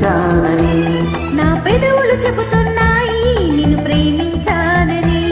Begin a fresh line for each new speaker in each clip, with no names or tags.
నేను ప్రేమించానని
నా పెదవులు చెబుతున్నాయి నిన్ను ప్రేమించాలని.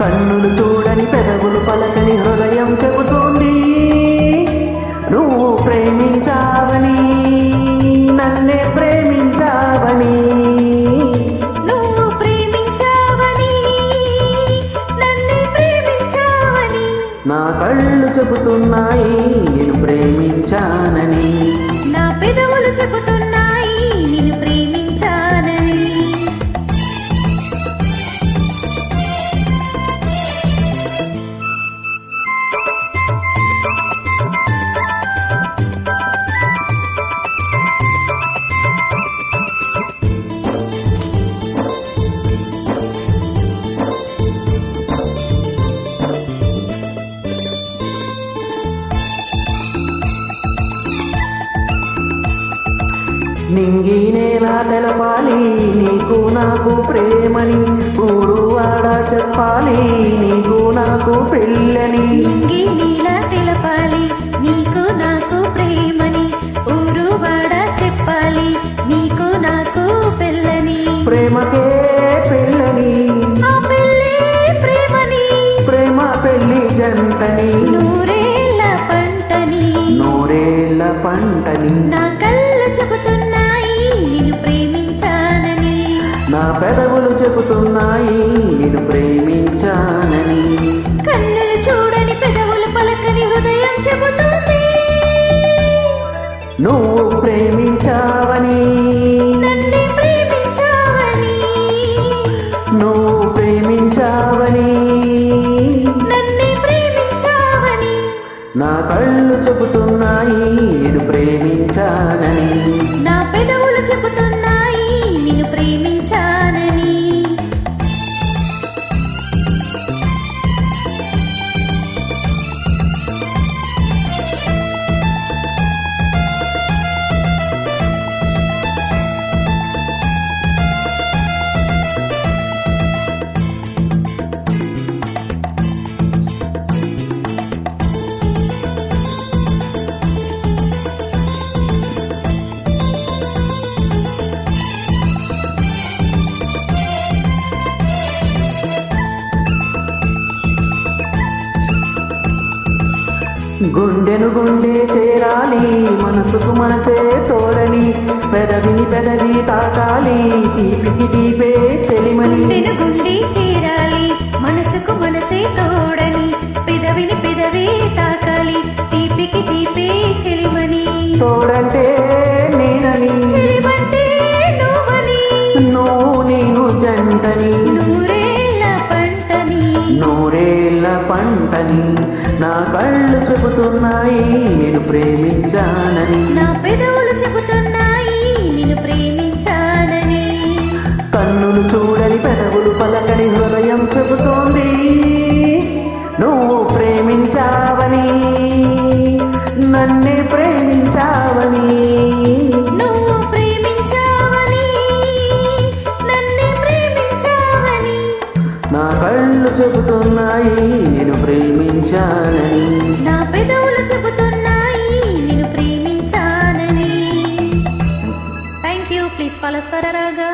కన్నులు చూడని పెదవులు పలకని హృదయం చెబుతోంది. నువ్వు ప్రేమించావని నన్నే ప్రేమించావని. నా కళ్ళు చెబుతున్నాయి నేను ప్రేమించానని.
నా పెదవులు చెబుతున్నాయి
నింగి నేల తెలపాలి నీకు నాకు ప్రేమని ఊరు వాడ చెప్పాలి నీకు నాకు పెళ్ళని.
నింగి నీలా తెలపాలి నీకు నాకు ప్రేమని ఊరు వాడ చెప్పాలి నీకు నాకు పెళ్ళని.
ప్రేమకే పెళ్ళని.
పెళ్ళే
ప్రేమ పెళ్ళి జంటని.
నా
పెదవులు చెబుతున్నాయి నేను ప్రేమించానని.
కన్నులు చూడని పెదవులు పలకని హృదయం చెబుతుంది.
నువ్వు ప్రేమించావని. నువ్వు ప్రేమించావని. నా కళ్ళు చెబుతున్నాయి నేను ప్రేమించానని. గుండెను గుండె చేరాలి మనసుకు మనసే తోడని పెదవిని పెదవి తాకాలి తీపికి తీపే చెలిమని.
గుండెను గుండె చేరాలి మనసుకు మనసే తోడని పెదవిని పెదవే తాకాలి తీపికి తీపే చెలిమని.
తోడంటే నేనని.
చెలిమంటే నువ్వని.
నువ్వు నేను జంటని. నా కళ్ళు చెబుతున్నాయి నేను ప్రేమించానని.
నా
కళ్ళు చెబుతున్నాయి నేను ప్రేమించానని.
నా పెదవులు చెబుతున్నాయి నేను ప్రేమించానని. Thank you please follow Swararaga.